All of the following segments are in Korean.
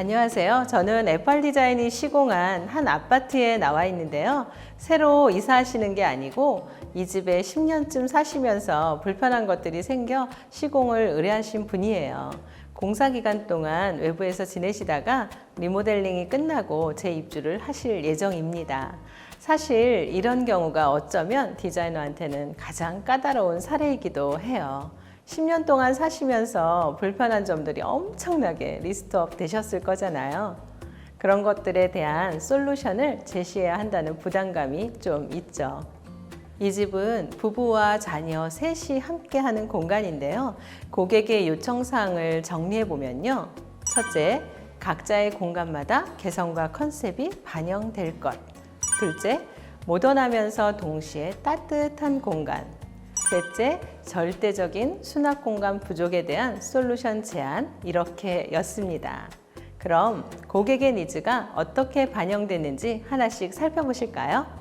안녕하세요. 저는 애펄 디자인이 시공한 한 아파트에 나와 있는데요. 새로 이사하시는 게 아니고 이 집에 10년쯤 사시면서 불편한 것들이 생겨 시공을 의뢰하신 분이에요. 공사 기간 동안 외부에서 지내시다가 리모델링이 끝나고 재입주를 하실 예정입니다. 사실 이런 경우가 어쩌면 디자이너한테는 가장 까다로운 사례이기도 해요. 10년 동안 사시면서 불편한 점들이 엄청나게 리스트업 되셨을 거잖아요. 그런 것들에 대한 솔루션을 제시해야 한다는 부담감이 좀 있죠. 이 집은 부부와 자녀 셋이 함께 하는 공간인데요. 고객의 요청사항을 정리해 보면요. 첫째, 각자의 공간마다 개성과 컨셉이 반영될 것. 둘째, 모던하면서 동시에 따뜻한 공간. 셋째, 절대적인 수납 공간 부족에 대한 솔루션 제안 이렇게였습니다. 그럼 고객의 니즈가 어떻게 반영됐는지 하나씩 살펴보실까요?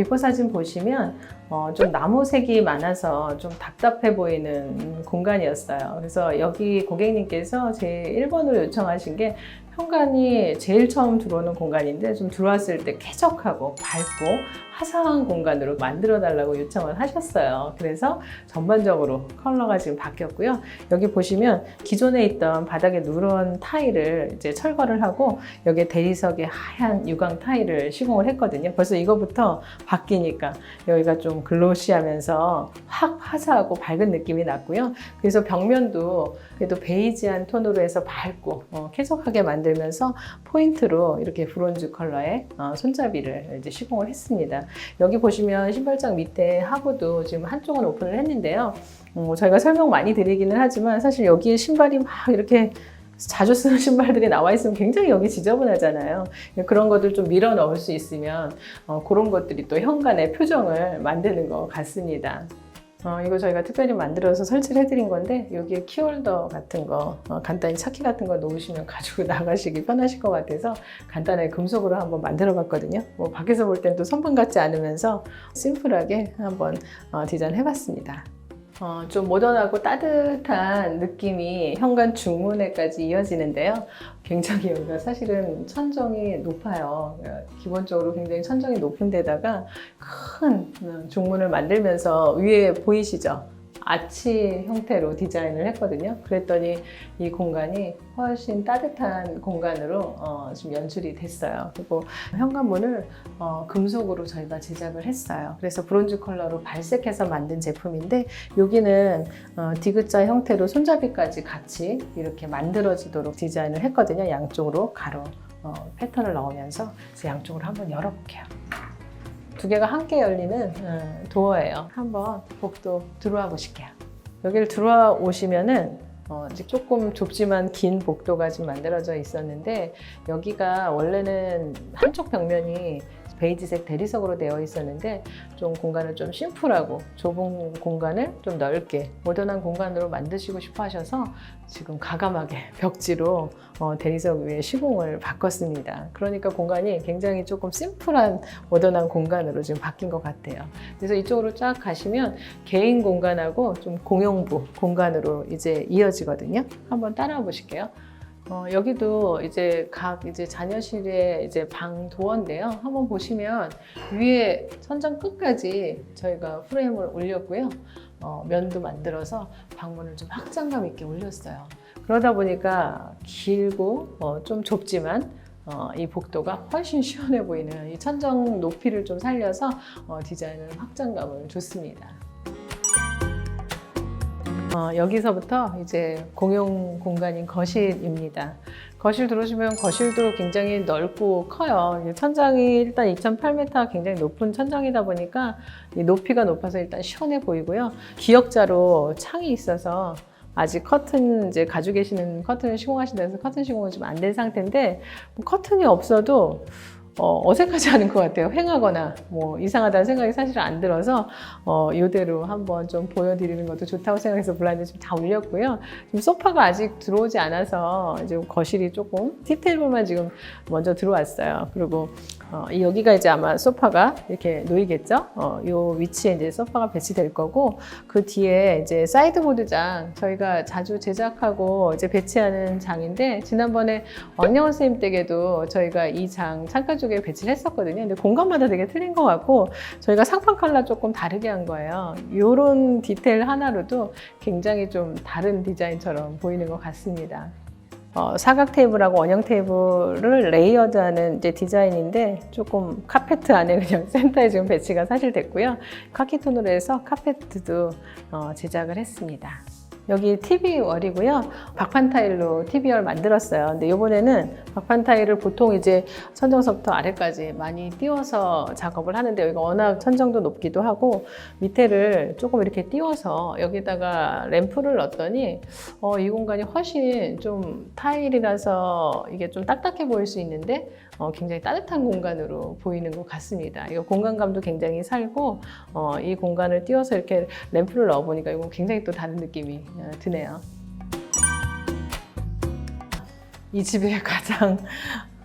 비포 사진 보시면 어, 좀 나무색이 많아서 좀 답답해 보이는 공간이었어요. 그래서 여기 고객님께서 제 1번으로 요청하신 게 현관이 제일 처음 들어오는 공간인데 좀 들어왔을 때 쾌적하고 밝고 화사한 공간으로 만들어 달라고 요청을 하셨어요. 그래서 전반적으로 컬러가 지금 바뀌었고요. 여기 보시면 기존에 있던 바닥에 누런 타일을 이제 철거를 하고 여기에 대리석에 하얀 유광 타일을 시공을 했거든요. 벌써 이거부터 바뀌니까 여기가 좀 글로시하면서 확 화사하고 밝은 느낌이 났고요. 그래서 벽면도 그래도 베이지한 톤으로 해서 밝고 어, 쾌적하게 만들 면서 포인트로 이렇게 브론즈 컬러의 어, 손잡이를 이제 시공을 했습니다. 여기 보시면 신발장 밑에 하부도 지금 한쪽은 오픈을 했는데요. 어, 저희가 설명 많이 드리기는 하지만 사실 여기에 신발이 막 이렇게 자주 쓰는 신발들이 나와 있으면 굉장히 여기 지저분하잖아요. 그런 것들 좀 밀어 넣을 수 있으면 어, 그런 것들이 또 현관의 표정을 만드는 것 같습니다. 어, 이거 저희가 특별히 만들어서 설치를 해드린 건데 여기에 키홀더 같은 거 어, 간단히 차키 같은 거 놓으시면 가지고 나가시기 편하실 것 같아서 간단하게 금속으로 한번 만들어 봤거든요. 뭐 밖에서 볼 땐 또 선반 같지 않으면서 심플하게 한번 어, 디자인 해봤습니다 어, 좀 모던하고 따뜻한 느낌이 현관 중문에까지 이어지는데요. 굉장히 여기가 사실은 천정이 높아요. 기본적으로 굉장히 천정이 높은 데다가 큰 중문을 만들면서 위에 보이시죠? 아치 형태로 디자인을 했거든요. 그랬더니 이 공간이 훨씬 따뜻한 공간으로 어, 지금 연출이 됐어요. 그리고 현관문을 어, 금속으로 저희가 제작을 했어요. 그래서 브론즈 컬러로 발색해서 만든 제품인데 여기는 어, 디귿자 형태로 손잡이까지 같이 이렇게 만들어지도록 디자인을 했거든요. 양쪽으로 가로 어, 패턴을 넣으면서 양쪽으로 한번 열어볼게요. 두 개가 함께 열리는 음, 도어예요. 한번 복도 들어와 보실게요. 여기를 들어와 오시면은 어, 조금 좁지만 긴 복도가 지금 만들어져 있었는데 여기가 원래는 한쪽 벽면이 베이지색 대리석으로 되어 있었는데 좀 공간을 좀 심플하고 좁은 공간을 좀 넓게 모던한 공간으로 만드시고 싶어 하셔서 지금 가감하게 벽지로 어, 대리석 위에 시공을 바꿨습니다. 그러니까 공간이 굉장히 조금 심플한 모던한 공간으로 지금 바뀐 것 같아요. 그래서 이쪽으로 쫙 가시면 개인 공간하고 좀 공용부 공간으로 이제 이어지거든요. 한번 따라와 보실게요. 어, 여기도 이제 각 이제 자녀실의 이제 방 도어인데요. 한번 보시면 위에 천장 끝까지 저희가 프레임을 올렸고요. 어, 면도 만들어서 방문을 좀 확장감 있게 올렸어요. 그러다 보니까 길고 어, 좀 좁지만 어, 이 복도가 훨씬 시원해 보이는 이 천정 높이를 좀 살려서 어, 디자인을 확장감을 줬습니다. 어, 여기서부터 이제 공용 공간인 거실입니다. 거실 들어오시면 거실도 굉장히 넓고 커요. 천장이 일단 2.8m 굉장히 높은 천장이다 보니까 이 높이가 높아서 일단 시원해 보이고요. 기역자로 창이 있어서 아직 커튼 이제 가지고 계시는 커튼을 시공하신다 해서 커튼 시공은 좀 안 된 상태인데 뭐 커튼이 없어도 어, 어색하지 않은 것 같아요. 횡하거나 뭐 이상하다는 생각이 사실 안 들어서 어, 이대로 한번 좀 보여드리는 것도 좋다고 생각해서 블라인드 좀 다 올렸고요. 지금 소파가 아직 들어오지 않아서 지금 거실이 조금 티테이블만 지금 먼저 들어왔어요. 그리고 어, 이 여기가 이제 아마 소파가 이렇게 놓이겠죠? 어, 요 위치에 이제 소파가 배치될 거고 그 뒤에 이제 사이드보드장 저희가 자주 제작하고 이제 배치하는 장인데 지난번에 왕영원 선생님 댁에도 저희가 이 장 창가 쪽에 배치를 했었거든요. 근데 공간마다 되게 틀린 것 같고 저희가 상판 컬러 조금 다르게 한 거예요. 요런 디테일 하나로도 굉장히 좀 다른 디자인처럼 보이는 것 같습니다. 어, 사각 테이블하고 원형 테이블을 레이어드하는 이제 디자인인데 조금 카페트 안에 그냥 센터에 지금 배치가 사실 됐고요. 카키 톤으로 해서 카페트도 어, 제작을 했습니다. 여기 TV 월이고요. 박판 타일로 TV 월 만들었어요. 근데 이번에는 박판 타일을 보통 이제 천정서부터 아래까지 많이 띄워서 작업을 하는데 여기가 워낙 천정도 높기도 하고 밑에를 조금 이렇게 띄워서 여기다가 램프를 넣었더니 어, 이 공간이 훨씬 좀 타일이라서 이게 좀 딱딱해 보일 수 있는데 어, 굉장히 따뜻한 공간으로 보이는 것 같습니다. 이거 공간감도 굉장히 살고 어, 이 공간을 띄워서 이렇게 램프를 넣어보니까 이건 굉장히 또 다른 느낌이 어, 드네요. 이 집의 가장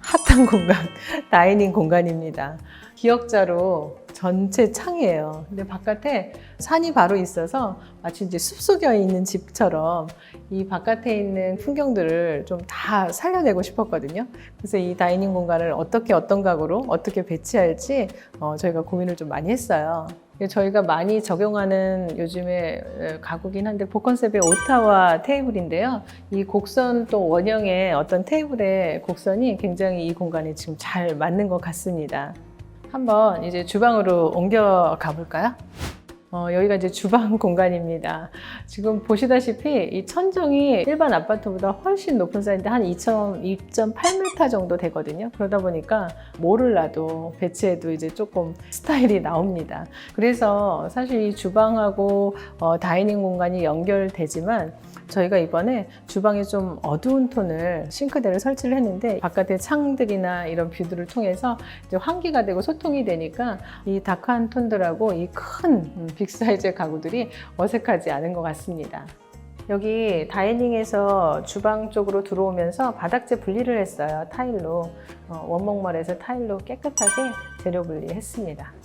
핫한 공간, 다이닝 공간입니다. 기역자로 전체 창이에요. 근데 바깥에 산이 바로 있어서 마치 이제 숲속에 있는 집처럼 이 바깥에 있는 풍경들을 좀 다 살려내고 싶었거든요. 그래서 이 다이닝 공간을 어떻게 어떤 각으로 어떻게 배치할지 어, 저희가 고민을 좀 많이 했어요. 저희가 많이 적용하는 요즘에 가구긴 한데 복컨셉의 오타와 테이블인데요. 이 곡선 또 원형의 어떤 테이블의 곡선이 굉장히 이 공간에 지금 잘 맞는 것 같습니다. 한번 이제 주방으로 옮겨 가볼까요? 어, 여기가 이제 주방 공간입니다. 지금 보시다시피 이 천정이 일반 아파트보다 훨씬 높은 사이즈인데 한 2.8m 정도 되거든요. 그러다 보니까 뭐를 놔도 배치해도 이제 조금 스타일이 나옵니다. 그래서 사실 이 주방하고 어, 다이닝 공간이 연결되지만 저희가 이번에 주방에 좀 어두운 톤을 싱크대를 설치를 했는데 바깥에 창들이나 이런 뷰들을 통해서 환기가 되고 소통이 되니까 이 다크한 톤들하고 이 큰 빅사이즈의 가구들이 어색하지 않은 것 같습니다. 여기 다이닝에서 주방 쪽으로 들어오면서 바닥재 분리를 했어요. 타일로. 어, 원목말에서 타일로 깨끗하게 재료 분리했습니다.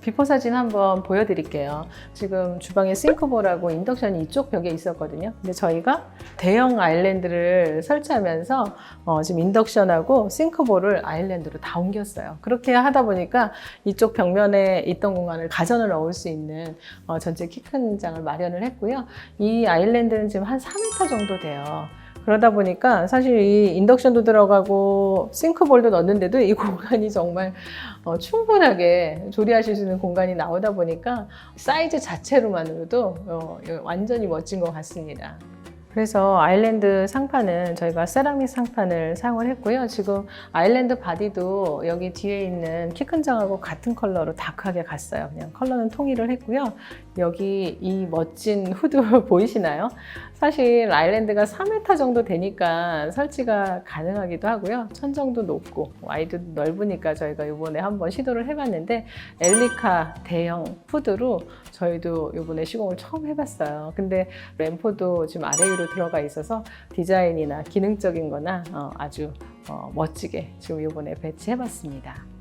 비포 사진 한번 보여드릴게요. 지금 주방에 싱크볼하고 인덕션이 이쪽 벽에 있었거든요. 근데 저희가 대형 아일랜드를 설치하면서 어, 지금 인덕션하고 싱크볼을 아일랜드로 다 옮겼어요. 그렇게 하다 보니까 이쪽 벽면에 있던 공간을 가전을 넣을 수 있는 어, 전체 키 큰 장을 마련을 했고요. 이 아일랜드는 지금 한 4m 정도 돼요. 그러다 보니까 사실 이 인덕션도 들어가고 싱크볼도 넣는데도 이 공간이 정말 어, 충분하게 조리하실 수 있는 공간이 나오다 보니까 사이즈 자체로만으로도 어, 완전히 멋진 것 같습니다. 그래서 아일랜드 상판은 저희가 세라믹 상판을 사용을 했고요. 지금 아일랜드 바디도 여기 뒤에 있는 키 큰 장하고 같은 컬러로 다크하게 갔어요. 그냥 컬러는 통일을 했고요. 여기 이 멋진 후드 보이시나요? 사실 아일랜드가 4m 정도 되니까 설치가 가능하기도 하고요. 천정도 높고 와이드 넓으니까 저희가 이번에 한번 시도를 해봤는데 엘리카 대형 후드로 저희도 이번에 시공을 처음 해봤어요. 근데 램프도 지금 아래 위로 들어가 있어서 디자인이나 기능적인 거나 어, 아주 어, 멋지게 지금 이번에 배치해봤습니다.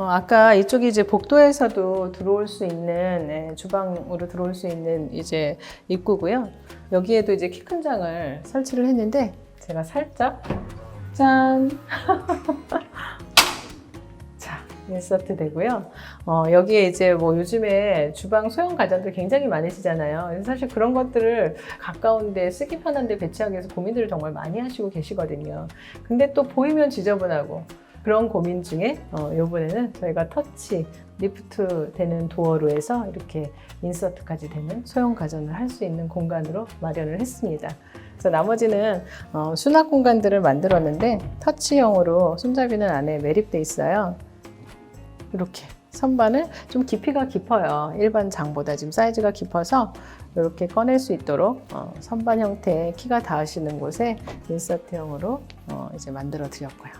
어, 아까 이쪽이 이제 복도에서도 들어올 수 있는 네, 주방으로 들어올 수 있는 이제 입구고요. 여기에도 이제 키 큰 장을 설치를 했는데 제가 살짝 짠. 자, 인서트 되고요. 어, 여기에 이제 뭐 요즘에 주방 소형 가전들 굉장히 많으시잖아요. 사실 그런 것들을 가까운데 쓰기 편한데 배치하기 위해서 고민들을 정말 많이 하시고 계시거든요. 근데 또 보이면 지저분하고 그런 고민 중에 어, 이번에는 저희가 터치 리프트 되는 도어로 해서 이렇게 인서트까지 되는 소형 가전을 할 수 있는 공간으로 마련을 했습니다. 그래서 나머지는 어, 수납 공간들을 만들었는데 터치형으로 손잡이는 안에 매립돼 있어요. 이렇게 선반을 좀 깊이가 깊어요. 일반 장보다 지금 사이즈가 깊어서 이렇게 꺼낼 수 있도록 어, 선반 형태의 키가 닿으시는 곳에 인서트형으로 어, 이제 만들어 드렸고요.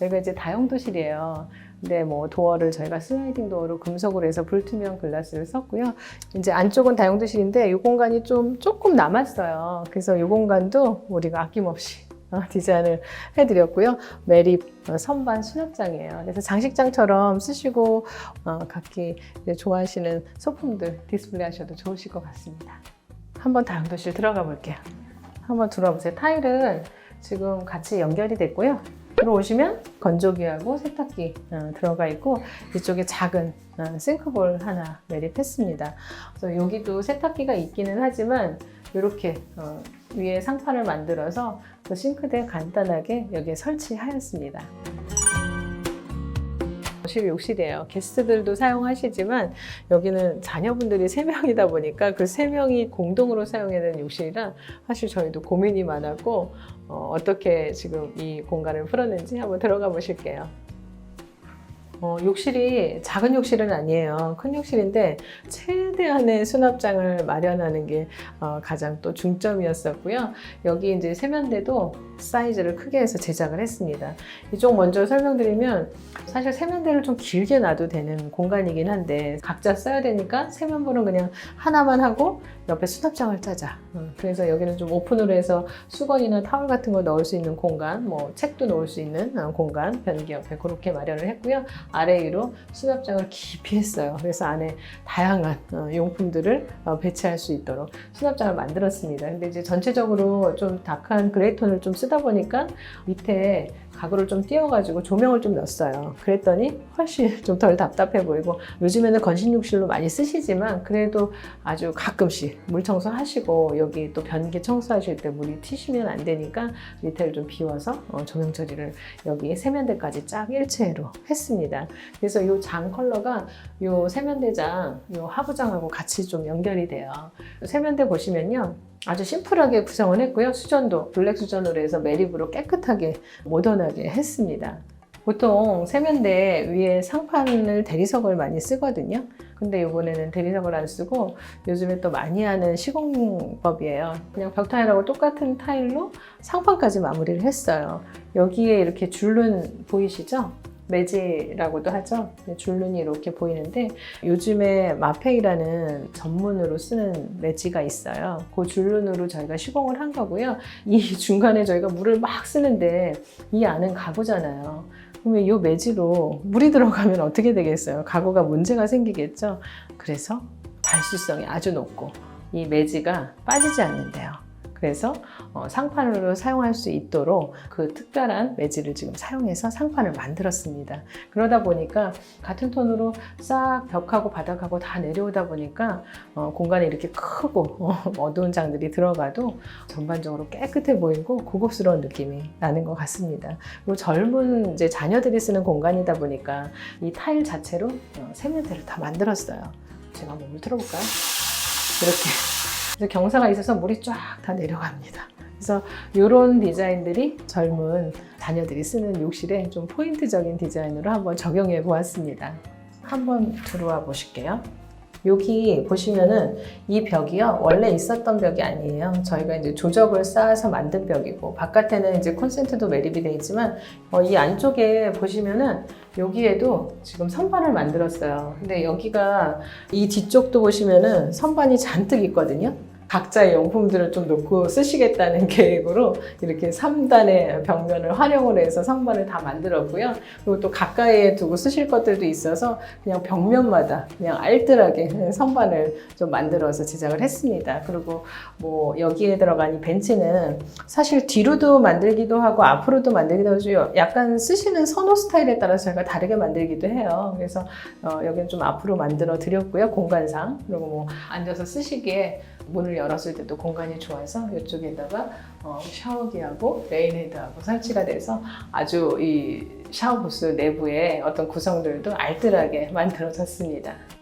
여기가 이제 다용도실이에요. 근데 뭐 도어를 저희가 슬라이딩 도어로 금속으로 해서 불투명 글라스를 썼고요. 이제 안쪽은 다용도실인데 이 공간이 좀 조금 남았어요. 그래서 이 공간도 우리가 아낌없이 어, 디자인을 해드렸고요. 매립 어, 선반 수납장이에요. 그래서 장식장처럼 쓰시고 어, 각기 좋아하시는 소품들 디스플레이 하셔도 좋으실 것 같습니다. 한번 다용도실 들어가 볼게요. 한번 들어보세요. 타일은 지금 같이 연결이 됐고요. 들어오시면 건조기하고 세탁기 어, 들어가 있고 이쪽에 작은 어, 싱크볼 하나 매립했습니다. 그래서 여기도 세탁기가 있기는 하지만 이렇게 어, 위에 상판을 만들어서 그 싱크대 간단하게 여기에 설치하였습니다. 거실 욕실이에요. 게스트들도 사용하시지만 여기는 자녀분들이 3명이다 보니까 그 3명이 공동으로 사용해야 되는 욕실이라 사실 저희도 고민이 많았고 어, 떻게 지금 이 공간을 풀었는지 한번 들어가 보실게요. 어, 욕실이 작은 욕실은 아니에요. 큰 욕실인데 최대한의 수납장을 마련하는 게 어, 가장 또 중점이었었고요. 여기 이제 세면대도 사이즈를 크게 해서 제작을 했습니다. 이쪽 먼저 설명드리면 사실 세면대를 좀 길게 놔도 되는 공간이긴 한데 각자 써야 되니까 세면볼은 그냥 하나만 하고 옆에 수납장을 짜자. 음, 그래서 여기는 좀 오픈으로 해서 수건이나 타월 같은 거 넣을 수 있는 공간, 뭐 책도 넣을 수 있는 어, 공간 변기 옆에 그렇게 마련을 했고요. 아래 위로 수납장을 깊이 했어요. 그래서 안에 다양한 어, 용품들을 어, 배치할 수 있도록 수납장을 만들었습니다. 근데 이제 전체적으로 좀 다크한 그레이 톤을 좀 쓰다 보니까 밑에 가구를 좀 띄워가지고 조명을 좀 넣었어요. 그랬더니 훨씬 좀 덜 답답해 보이고 요즘에는 건신욕실로 많이 쓰시지만 그래도 아주 가끔씩 물 청소하시고 여기 또 변기 청소하실 때 물이 튀시면 안 되니까 밑에를 좀 비워서 어, 조명 처리를 여기 세면대까지 쫙 일체로 했습니다. 그래서 이 장 컬러가 이 세면대장, 이 하부장하고 같이 좀 연결이 돼요. 세면대 보시면요. 아주 심플하게 구성을 했고요. 수전도 블랙 수전으로 해서 매립으로 깨끗하게 모던하게 했습니다. 보통 세면대 위에 상판을 대리석을 많이 쓰거든요. 근데 이번에는 대리석을 안 쓰고 요즘에 또 많이 하는 시공법이에요. 그냥 벽 타일하고 똑같은 타일로 상판까지 마무리를 했어요. 여기에 이렇게 줄눈 보이시죠? 매지라고도 하죠. 줄눈이 이렇게 보이는데 요즘에 마페이라는 전문으로 쓰는 매지가 있어요. 그 줄눈으로 저희가 시공을 한 거고요. 이 중간에 저희가 물을 막 쓰는데 이 안은 가구잖아요. 그러면 이 매지로 물이 들어가면 어떻게 되겠어요? 가구가 문제가 생기겠죠. 그래서 발수성이 아주 높고 이 매지가 빠지지 않는데요. 그래서 어, 상판으로 사용할 수 있도록 그 특별한 매지를 지금 사용해서 상판을 만들었습니다. 그러다 보니까 같은 톤으로 싹 벽하고 바닥하고 다 내려오다 보니까 어, 공간이 이렇게 크고 어, 어두운 장들이 들어가도 전반적으로 깨끗해 보이고 고급스러운 느낌이 나는 것 같습니다. 그리고 젊은 이제 자녀들이 쓰는 공간이다 보니까 이 타일 자체로 어, 세면대를 다 만들었어요. 제가 한번 물 틀어볼까요? 이렇게 그래서 경사가 있어서 물이 쫙 다 내려갑니다. 그래서 이런 디자인들이 젊은 자녀들이 쓰는 욕실에 좀 포인트적인 디자인으로 한번 적용해 보았습니다. 한번 들어와 보실게요. 여기 보시면은 이 벽이요 원래 있었던 벽이 아니에요. 저희가 이제 조적을 쌓아서 만든 벽이고 바깥에는 이제 콘센트도 매립이 되어 있지만 어, 이 안쪽에 보시면은 여기에도 지금 선반을 만들었어요. 근데 여기가 이 뒤쪽도 보시면은 선반이 잔뜩 있거든요. 각자의 용품들을 좀 놓고 쓰시겠다는 계획으로 이렇게 3단의 벽면을 활용을 해서 선반을 다 만들었고요. 그리고 또 가까이에 두고 쓰실 것들도 있어서 그냥 벽면마다 그냥 알뜰하게 선반을 좀 만들어서 제작을 했습니다. 그리고 뭐 여기에 들어간 이 벤치는 사실 뒤로도 만들기도 하고 앞으로도 만들기도 하죠. 약간 쓰시는 선호 스타일에 따라서 저희가 다르게 만들기도 해요. 그래서 어, 여기는 좀 앞으로 만들어 드렸고요. 공간상. 그리고 뭐 앉아서 쓰시기에 문을 열었을 때도 공간이 좋아서 이쪽에다가 어, 샤워기하고 레인헤드하고 설치가 돼서 아주 이 샤워 부스 내부의 어떤 구성들도 알뜰하게 만들어졌습니다.